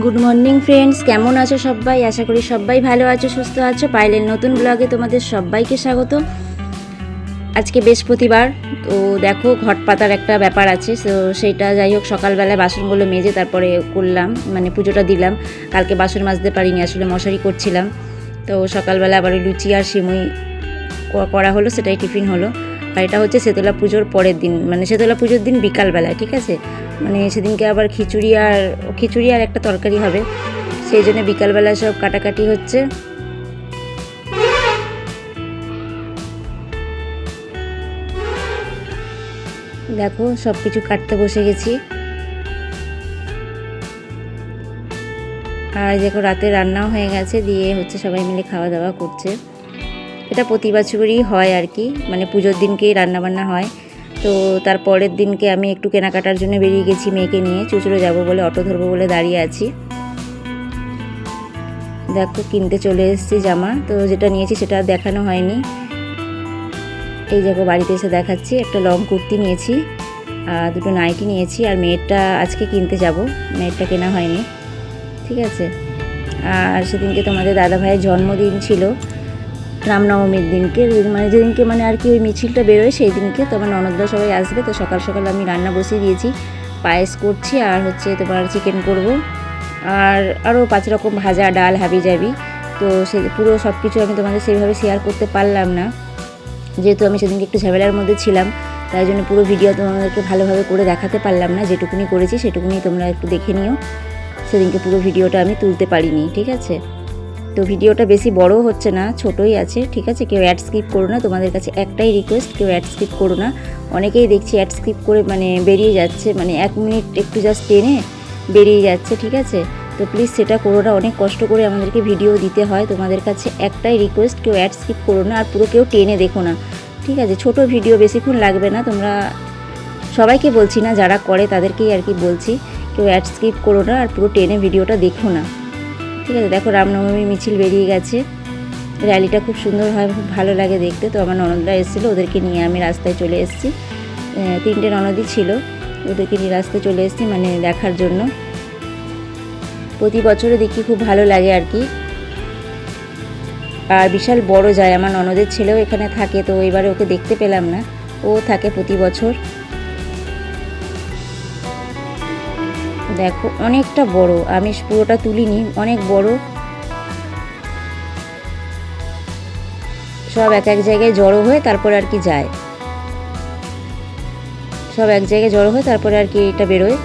Good morning friends কেমন আছো সবাই? আশা করি সবাই ভালো আছো, সুস্থ আছো। পাইলের নতুন ব্লগে তোমাদের সবাইকে স্বাগত। আজকে বৃহস্পতিবার, তো দেখো ঘট পাতার একটা ব্যাপার আছে। তো সেইটা যাই হোক, সকালবেলায় বাসনগুলো মেজে তারপরে করলাম মানে পুজোটা দিলাম। কালকে বাসন মাজতে পারিনি, আসলে মশারি করছিলাম। তো সকালবেলা আবার লুচি আর সিমুই করা হলো, সেটাই টিফিন হলো। আর এটা হচ্ছে শেতলা পুজোর পরের দিন মানে শেতলা পুজোর দিন বিকালবেলা, ঠিক আছে? মানে সেদিনকে আবার খিচুড়ি আর খিচুড়ি আর একটা তরকারি হবে। সেই জন্য বিকালবেলা সব কাটাকাটি হচ্ছে। দেখো সব কিছু কাটতে বসে গেছি। আর দেখো, রাতে রান্নাও হয়ে গেছে, দিয়ে হচ্ছে সবাই মিলে খাওয়া দাওয়া করছে। এটা প্রতি বছরই হয় আর কি। মানে পুজোর দিনকেই রান্নাবান্না হয়। তো তার পরের দিনকে আমি একটু কেনাকাটার জন্য বেরিয়ে গেছি মেয়েকে নিয়ে। চুচুড়ো যাব বলে, অটো ধরবো বলে দাঁড়িয়ে আছি। দেখো, কিনতে চলে এসেছি জামা। তো যেটা নিয়েছি সেটা দেখানো হয়নি। এই দেখো, বাড়িতে এসে দেখাচ্ছি। একটা লং কুর্তি নিয়েছি, আর দুটো নাইটি নিয়েছি, আর মেয়েরটা আজকে কিনতে যাব। মেয়েরটা কেনা হয়নি। ঠিক আছে? আর সেদিনকে তোমাদের দাদা ভাইয়ের জন্মদিন ছিল। রামনবমীর দিনকে মানে যেদিনকে মানে আর কি ওই মিছিলটা বেরোয় সেই দিনকে তোমার ননদরা সবাই আসবে। তো সকাল সকাল আমি রান্না বসিয়ে দিয়েছি, পায়েস করছি আর হচ্ছে তোমার চিকেন করব। আর আরও পাঁচ রকম ভাজা, ডাল হাবি যাবি তো সে পুরো সব কিছু আমি তোমাদের সেইভাবে শেয়ার করতে পারলাম না। যেহেতু আমি সেদিনকে একটু ঝামেলার মধ্যে ছিলাম, তাই জন্য পুরো ভিডিও তোমাদেরকে ভালোভাবে করে দেখাতে পারলাম না। যেটুকুনি করেছি সেটুকুনি তোমরা একটু দেখে নিও। সেদিনকে পুরো ভিডিওটা আমি তুলতে পারিনি, ঠিক আছে? তো ভিডিওটা বেশি বড় হচ্ছে না, ছোটই আছে, ঠিক আছে? কেউ অ্যাড স্কিপ করো না, তোমাদের কাছে একটাই রিকোয়েস্ট কেউ অ্যাড স্কিপ করো না। অনেকেই দেখছি অ্যাড স্কিপ করে মানে বেরিয়ে যাচ্ছে মানে এক মিনিট একটু জাস্ট টেনে বেরিয়ে যাচ্ছে, ঠিক আছে? তো প্লিজ সেটা করো না, অনেক কষ্ট করে আমাদেরকে ভিডিও দিতে হয়। তোমাদের কাছে একটাই রিকোয়েস্ট কেউ অ্যাড স্কিপ করো না, আর পুরো কেউ টেনে দেখো না, ঠিক আছে? ছোট ভিডিও বেশিক্ষণ লাগবে না, তোমরা সবাইকে বলছি না, যারা করে তাদেরকেই আর কি বলছি। কেউ অ্যাড স্কিপ করো না, আর পুরো টেনে ভিডিওটা দেখো না। ঠিক আছে, দেখো রামনবমী মিছিল বেরিয়ে গেছে। র্যালিটা খুব সুন্দর হয়, খুব ভালো লাগে দেখতে। তো আমার ননদরা এসেছিল, ওদেরকে নিয়ে আমি রাস্তায় চলে এসেছি। তিনটে ননদই ছিল, ওদেরকে নিয়ে রাস্তায় চলে এসেছি মানে দেখার জন্য। প্রতি বছরে দেখি খুব ভালো লাগে আর কি। আর বিশাল বড় যায়, আমার ননদের ছেলেও এখানে থাকে, তো এবারে ওকে দেখতে পেলাম না। ও থাকে প্রতি বছর। দেখো, অনেকটা বড়। আমি পুরোটা তুলিনি, অনেক বড়। সব এক এক জায়গায় জড়ো হয়ে তারপরে আর কি যায়। সব এক জায়গায় জড়ো হয়ে তারপরে আর কি এটা বেরোয়।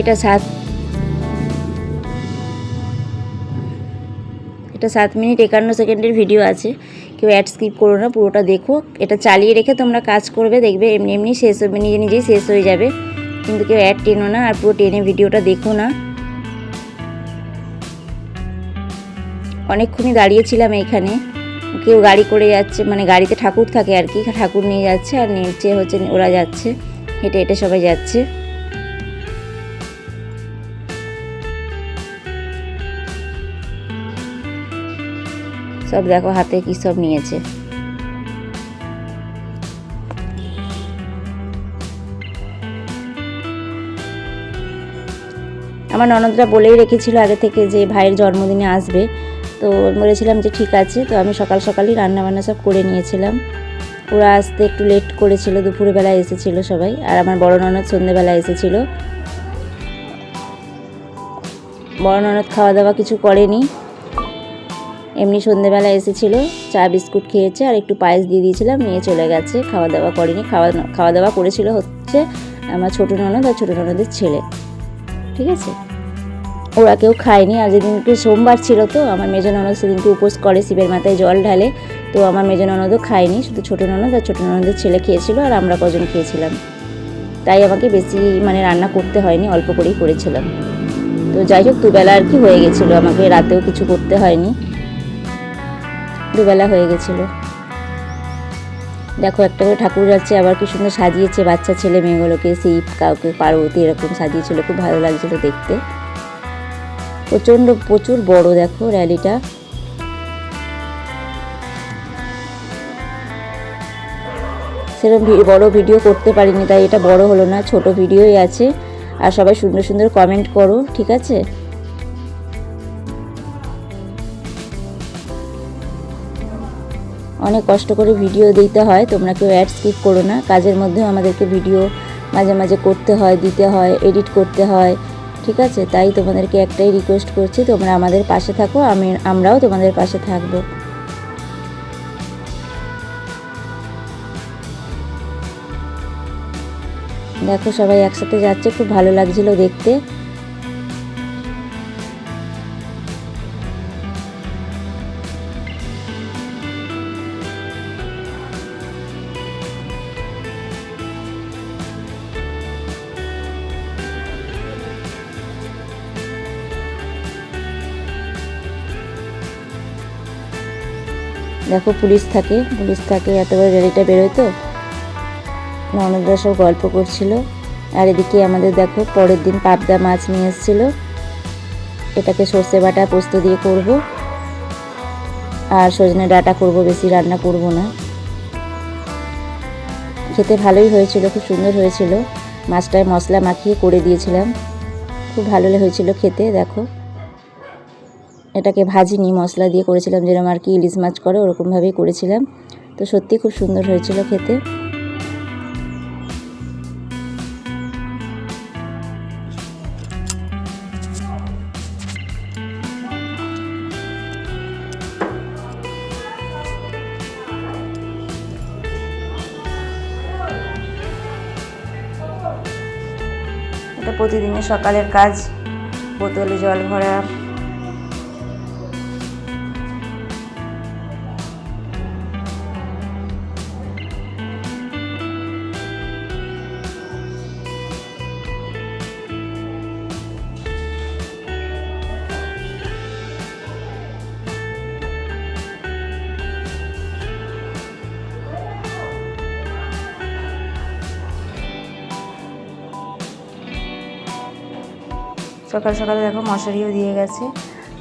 এটা সাত এটা সাত মিনিট একান্ন সেকেন্ডের ভিডিও আছে। কেউ অ্যাড স্কিপ করো না, পুরোটা দেখো। এটা চালিয়ে রেখে তোমরা কাজ করবে, দেখবে এমনি এমনি শেষ হবে, নিজে নিজেই শেষ হয়ে যাবে। কিন্তু কেউ অ্যাড টেনো না, আর পুরো টেনে ভিডিওটা দেখো না। অনেকক্ষণই দাঁড়িয়েছিলাম এইখানে কেউ গাড়ি করে যাচ্ছে মানে গাড়িতে ঠাকুর থাকে আর কি, ঠাকুর নিয়ে যাচ্ছে, আর নিচে হচ্ছে ওরা যাচ্ছে, হেঁটে হেঁটে সবাই যাচ্ছে। সব দেখো হাতে কি সব নিয়েছে। আমার ননদরা বলেই রেখেছিল আগে থেকে যে ভাইয়ের জন্মদিনে আসবে। তো বলেছিলাম যে ঠিক আছে, তো আমি সকাল সকালই রান্না বান্না সব করে নিয়েছিলাম। ওরা আসতে একটু লেট করেছিল, দুপুরবেলা এসেছিল সবাই। আর আমার বড় ননদ সন্ধেবেলা এসেছিল। বড় ননদ খাওয়া দাওয়া কিছু করেনি। এমনি সন্ধেবেলা এসেছিল, চা বিস্কুট খেয়েছে আর একটু পায়েস দিয়ে দিয়েছিলাম, নিয়ে চলে গেছে, খাওয়া দাওয়া করেনি, খাওয়া খাওয়া দাওয়া করেছিল হচ্ছে আমার ছোটো ননদ আর ছোটো ননদের ছেলে, ঠিক আছে? ওরা কেউ খায়নি, আর যেদিনকে সোমবার ছিল তো, আমার মেজ ননদ সেদিনকে উপোস করে, শিবের মাথায় জল ঢালে, তো আমার মেজ ননদও খায়নি, শুধু ছোটো ননদ আর ছোটো ননদের ছেলে খেয়েছিল আর আমরা কজন খেয়েছিলাম। তাই আমাকে বেশি মানে রান্না করতে হয়নি, অল্প করেই করেছিলাম। তো যাই হোক, দুবেলা আর কি হয়ে গেছিল, আমাকে রাতেও কিছু করতে হয়নি। দুবেলা হয়ে গেছিল। দেখো, একটা করে ঠাকুর যাচ্ছে, আবার কি সুন্দর সাজিয়েছে বাচ্চা ছেলে মেয়েগুলোকে শিব কাউকে পার্বতী এরকম সাজিয়েছিল, খুব ভালো লাগছিল দেখতে। প্রচণ্ড, প্রচুর বড়, দেখো, র্যালিটা। সেরকম বড় ভিডিও করতে পারিনি, তাই এটা বড় হলো না, ছোট ভিডিওই আছে। আর সবাই সুন্দর সুন্দর কমেন্ট করো, ঠিক আছে? অনেক কষ্ট করে ভিডিও দিতে হয়, তোমরা কেউ অ্যাড স্কিপ করো না। কাজের মধ্যেও আমাদেরকে ভিডিও মাঝে মাঝে করতে হয়, দিতে হয় এডিট করতে হয়, ঠিক আছে? তাই তোমাদেরকে একটাই রিকোয়েস্ট করছি, তোমরা আমাদের পাশে থাকো, আমি, আমরাও তোমাদের পাশে থাকব। দেখো সবাই একসাথে যাচ্ছে, খুব ভালো লাগছিল দেখতে। দেখো পুলিশ থাকে পুলিশ থাকে, এত বড় র্যালিটা বেরোয় তো। ননদরা সব গল্প করছিল। আর এদিকে আমাদের দেখো, পরের দিন পাবদা মাছ নিয়ে এসেছিল। এটাকে সর্ষে বাটা পোস্ত দিয়ে করব। আর সজনে ডাটা করব, বেশি রান্না করব না। খেতে ভালোই হয়েছিল, খুব সুন্দর হয়েছিল। মাছটায় মশলা মাখিয়ে করে দিয়েছিলাম। খুব ভালো হয়েছিল খেতে, দেখো। এটাকে ভাজিনি, মশলা দিয়ে করেছিলাম, যেরকম আর কি ইলিশ মাছ করে ওরকমভাবেই করেছিলাম। তো সত্যি খুব সুন্দর হয়েছিল খেতে। এটা প্রতিদিনের সকালের কাজ, বোতলে জল ভরা। সকাল সকালে দেখো মশারিও দিয়ে গেছে।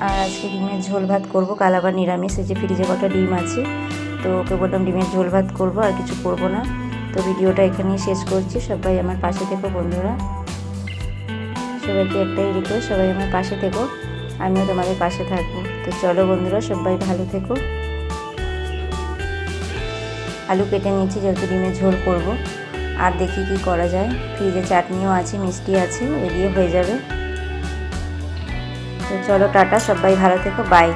আর আজকে ডিমের ঝোল ভাত করব। কাল আবার নিরামিষ, এই যে ফ্রিজে কটা ডিম আছে, তো ওকে বললাম ডিমের ঝোল ভাত করব, আর কিছু করব না। তো ভিডিওটা এখানেই শেষ করছি। সবাই আমার পাশে থেকো বন্ধুরা। সবাইকে একটাই রিকোয়েস্ট সবাই আমার পাশে থেকো। আমিও তোমাদের পাশে থাকব। তো চলো বন্ধুরা, সবাই ভালো থেকো। আলু কেটে নিয়েছি, যেহেতু ডিমের ঝোল করব। আর দেখি কি করা যায়। ফ্রিজে চাটনিও আছে, মিষ্টি আছে দিয়ে হয়ে যাবে। চলো টাটা সবাই ভালো থেকো বাই